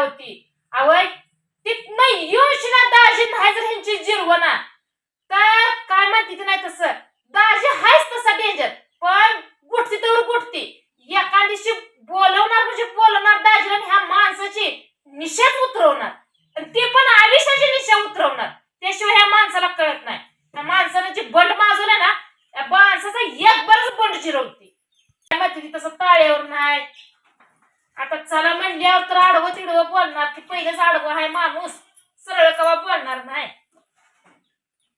होती. आवय तिथनं योजना दाजी नाही ह्यांची जिरवना तर काय माहिती ते नाही तसं. दाजी हायच तसा डेंजर पण गुटती तर गुटती एका दिवशी बोलवणार म्हणजे बोलवणार दाजीला आणि ह्या माणसाची निशाच उतरवणार. ते पण आयुष्याची निशा उतरवणार. त्याशिवाय ह्या माणसाला कळत नाही. त्या माणसानं जी बंड माजवलं ना त्या माणसाचा एक बरच बंड चिरवते काय माहिती तसं ताळ्यावर नाही आता चला म्हणल्यावर तर आडवं तिडवं बोलणार की पहिलेच आडवं आहे माणूस. सरळ कवा बोलणार नाही?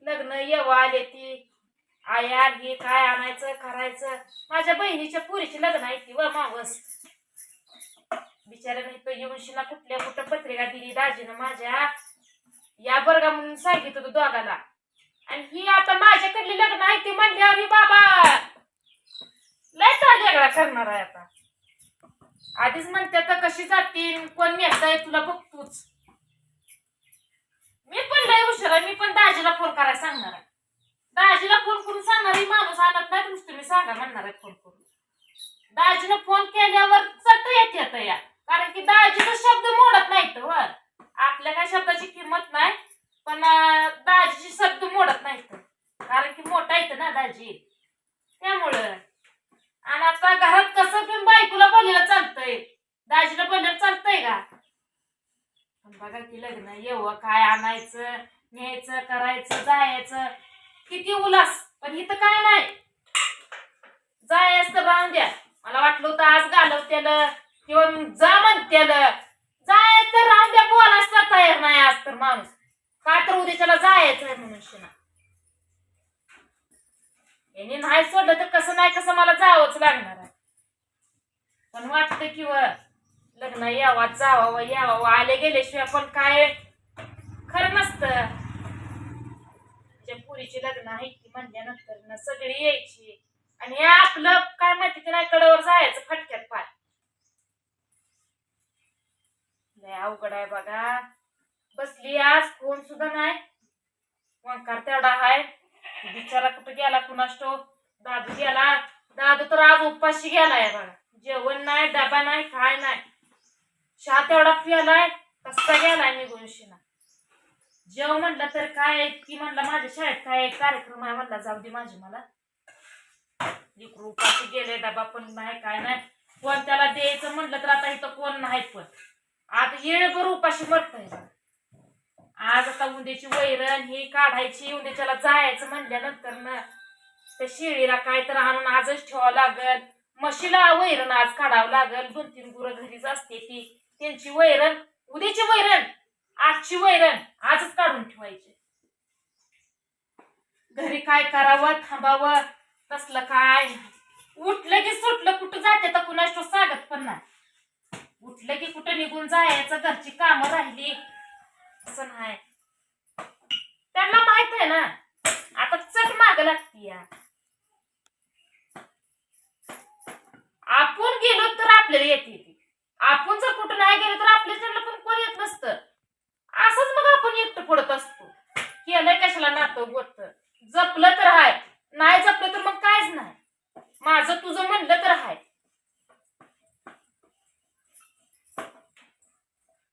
लग्न येवा आले ती. आया आली काय आणायचं करायचं? माझ्या बहिणीच्या पुरीची लग्न आहे ती व मावस. बिचाऱ्याने तो येऊन कुठल्या कुठं पत्रिका दिली दाजीनं माझ्या? या बरगा म्हणून सांगितलं होतं दोघाला. आणि ही आता माझ्याकडली लग्न आहे ती म्हणल्यावर बाबा लय ताळ वेगळा करणार आहे आता. आधीच म्हणते आता कशी जातील? कोण नेताय तुला बघतोच. मी पण लय हुशार मी पण दाजीला फोन करायला सांगणार आहे. दाजीला फोन करून सांगणार माणूस आणत नाही तुम्ही तुम्ही सांगा म्हणणार आहे फोन करून. दाजीला फोन केल्यावर चट येत येत या. कारण की दाजीचा शब्द मोडत नाही तर वर. आपल्या काय शब्दाची किंमत नाही पण अं, दाजीचे शब्द मोडत नाहीत कारण की मोठा येतं ना दाजी त्यामुळं आणि आता घरात कसं पण बायकोला बोललेलं चालतंय दाजीला बोललेलं चालतंय का पण बघा की लग्न येऊ काय आणायचं न्यायचं करायचं जायचं. किती उलास पण इथं काय नाही. जायचं तर राहून द्या मला वाटलं होतं आज घालवत्याला किंवा जा जा म्हणत्याला जायचं तर राहून द्या बोलायला तयार नाही आज तर माणूस. का तर उद्याच्याला जायचं आहे म्हणून शिना. नाही सोडलं तर कसं नाही कसं मला जावंच लागणार आहे. पण वाटतं की लग्न यावं जावावं यावं. आले गेल्याशिवाय पण काय? खरं नसतं. त्या पुरीची लग्न आहे की म्हणल्यानंतर ना सगळी यायची. आणि हे आपलं काय माहिती की नाही कडेवर जायचं फटक्यात पाय. लय अवघड आहे बघा. बसली आज कोण सुद्धा नाही. वंकार तेवढा हाय. बिचारा कुठं गेला कुणाष्टो दादू गेला. दादू तर आज उपाशी गेलाय बघा. जेवण नाही डबा नाही काय नाही. चहा तेवढा पिलाय कसा गेलाय निघून शिना जेव म्हणलं तर काय की म्हणलं माझ्या शाळेत काय कार्यक्रम आहे म्हणला जाऊ दे माझी मला. लेकरू उपाशी गेले डबा पण नाही काय नाही. कोण त्याला द्यायचं म्हणलं तर आता इथं कोण नाही पण. आता येळभर उपाशी मरतय आज आता उंदेची वैरण ही काढायची उंदेच्याला जायचं म्हणल्यानंतर ना त्या शेळीला काय तर आणून आजच ठेवावं लागल. म्हशीला वैरण आज काढावं लागल. दोन तीन गुरं घरीच असते ती. त्यांची वैरण उद्याची वैरण आजची वैरण आजच काढून ठेवायची. घरी काय करावं थांबावं तसलं काय? उठलं की सुटलं कुठं जाते तर कुणाच सांगत पण नाही. उठलं की कुठं निघून जायचं घरची कामं राहिली. असं नाही. त्यांना माहीत आहे ना आता चट माग लागती या. कशाला जपलं तर हाय नाही जपलं तर मग कायच नाही. माझं तुझं म्हणलं तर हाय.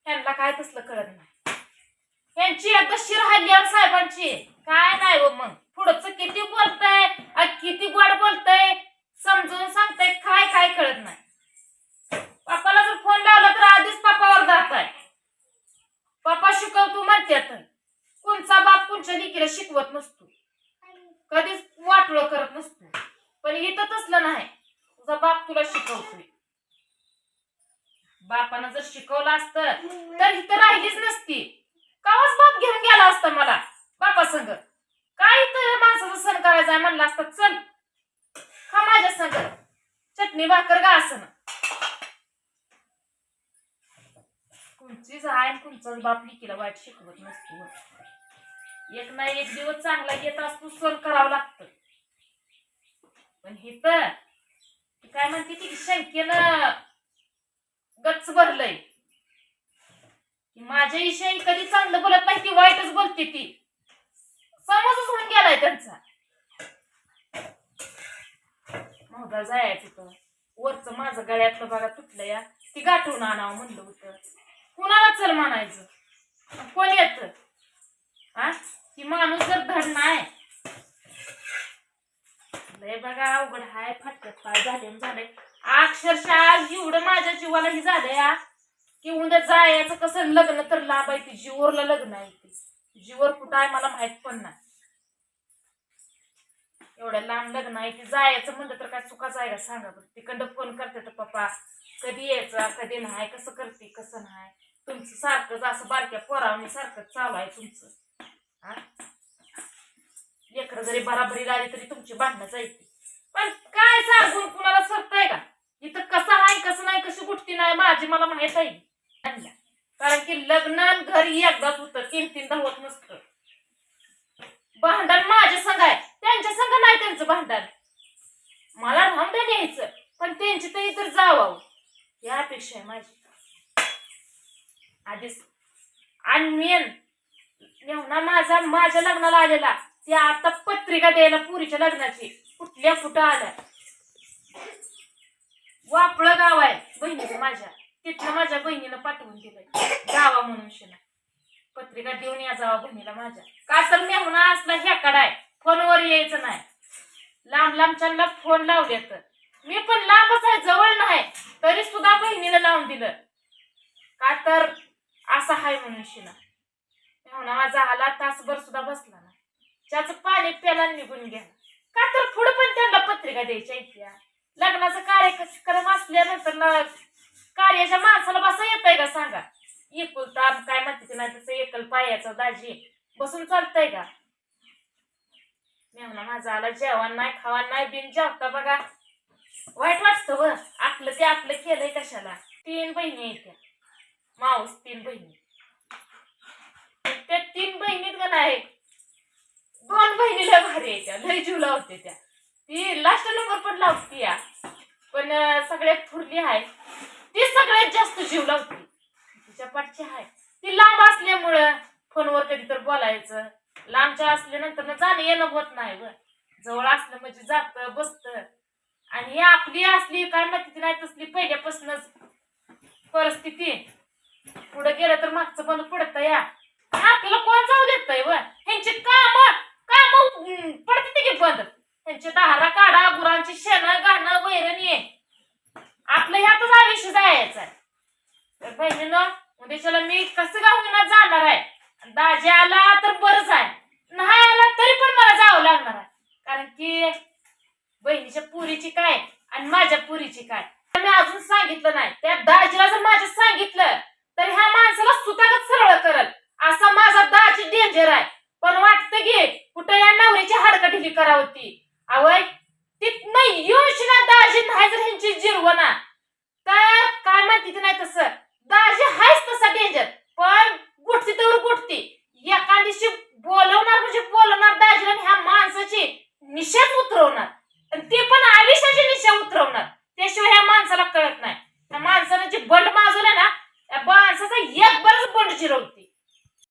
ह्यांना काय तसलं कळत नाही. यांची एकदा शिर हल्ल्यावर साहेबांची. काय नाही हो मग. पुढचं किती बोलतय किती गोड बोलतय. समजून सांगताय काय काय कळत नाही पप्पाला जर फोन लावला तर आधीच पप्पावर जात आहे पप्पा शिकवतो म्हणतात कोणचा बाप कोणच्या लेकीला शिकवत नसतो. कधीच वाटोळ करत नसतो. पण इथं तसलं नाही. तुझा बाप तुला शिकवतोय. बापानं जर शिकवलं असतं तर इथं राहिलीच नसती. कावाच बाप घेऊन गेला असता मला बापा संग काय इथं या माणसाचा सण करायचा आहे म्हणलं असतं चल. हा माझ्या संग. चटणी भाकर गा असं. कुणचीच आहे कुणचाच बाप लिकीला वाईट शिकवत नसतो. एक ना एक दिवस चांगला येत असतो सण करावं लागतं. पण हे तर काय म्हणते ती शंकेनं गच्च भरलंय. की माझ्या विषयी कधी चांगलं बोलत नाही ती वाईटच बोलते ती. समजच होऊन गेलाय त्यांचा. नव्हता जायचं तर वरचं माझं गळ्यातलं बघा तुटलं या. ती गाठवून आणावं म्हणलं होतं. कुणाला चल म्हणायचं? कोण येत? हा? की माणूस जर धड नाही लय बघा अवघड हाय फाटकत पाय झाले झालंय अक्षरशः आज एवढं माझ्या जीवाला ही झालंय हा, की उद्या जायचं कसं? लग्न तर लाभ आहे ती जीवरला लग्न आहे ती. जीवर कुठं आहे मला माहीत पण नाही. एवढ्या लांब लग्न आहे ती जायचं म्हणलं तर काय चुकाचं आहे का सांगा बरं. तिकडं फोन करते तर पप्पा कधी यायचं? कधी नाही? कसं करते? कसं नाही? तुमचं सारखंच असं बारक्या पोरावणी सारखं चालू आहे तुमचं. लेकर जरी बराबरी आली तरी तुमची भांडणं जायची पण काय सांगून कुणाला सरताय का? इथं कसं आहे कसं नाही कशी गुटती नाही माझी मला माहीत आहे. कारण की लग्न घरी एकदाच होतं तीन तीनदा होत नसतं. भांडण माझ्या संघ आहे. त्यांच्या संघ नाही त्यांचं भांडण. मला राहून द्या न्यायचं पण त्यांची तर इतर जावं ही अपेक्षा आहे माझी. आधीच. आणि मेन मेवना माझा माझ्या लग्नाला आलेला. ते आता पत्रिका द्यायला पुरीच्या लग्नाची. कुठल्या कुठं आल्या? वापळं गाव आहे बहिणीचं माझ्या. तिथलं माझ्या बहिणीनं पाठवून दिलंय. गावा म्हणून शिला. पत्रिका देऊन या जावा बहिणीला माझ्या. का तर मेहुणा असला ह्या आहे. फोनवर यायचं नाही. लांब लांबच्यांना फोन लावले तर मी पण लांबच आहे जवळ नाही. तरी सुद्धा बहिणीला लावून दिलं. का तर असा हाय म्हणून शिला. हो मेहुणा माझा आला तासभर सुद्धा बसला ना त्याचं पाणी प्याला निघून गेला. का तर पुढे पण त्यांना पत्रिका द्यायच्या इथल्या लग्नाचा कार्यक्रम असल्यानंतर ना कार्याच्या माणसाला बसा येत आहे का सांगा? एकुलता काय म्हणते नाही तसं एकल पायाचा दाजी. बसून चालतंय का? मेहना माझा आला जेवण नाही खावा नाही बिन जेवता बघा. वाईट वाटतं व. आपलं ते आपलं केलंय कशाला? तीन बहिणी आहेत त्या. माऊस तीन बहिणी. पण आहे. नाही दोन बहिणीला भारी आहे त्या. लय जीव लावते त्या. ती लास्ट नंबर पण लावते या. पण सगळ्यात थोरली आहे. ती सगळ्यात जास्त जीव लावते. तिच्या पाठची आहे. ती लांब असल्यामुळं फोनवर कधी तर बोलायचं. लांबच्या असल्यानंतर ना जाणं येणं होत नाही ग. जवळ असलं म्हणजे जात बसत. आणि ही आपली असली काय माहिती नाही तसली पहिल्यापासूनच परिस्थिती पुढे गेलं तर मागचं पण पडत या. आपल्याला कोण जाऊ देत व ह्यांची काम काम पडते की बंद? त्यांची दारा काढा गुरांची शेण गाणं वैरण ये. आपलं ह्यातच आयुष्य जायचं आहे तर बहिणीनं उद्याच्याला मी कसं का होईना जाणार आहे? दाजी आला तर बरंच आहे. नाही आला तरी पण मला जावं लागणार आहे. कारण की बहिणीच्या पुरीची काय आणि माझ्या पुरीची काय? मी अजून सांगितलं नाही. त्या दाजीला जर माझ्या सांगितलं तर ह्या माणसाला सुतागत सरळ करल असा माझा दाजी डेंजर आहे पण वाटतं की कुठं या नवरीची हाडकढिली करावती. आवय तिथनं योजना दाजी नाही जर ह्यांची जिरवना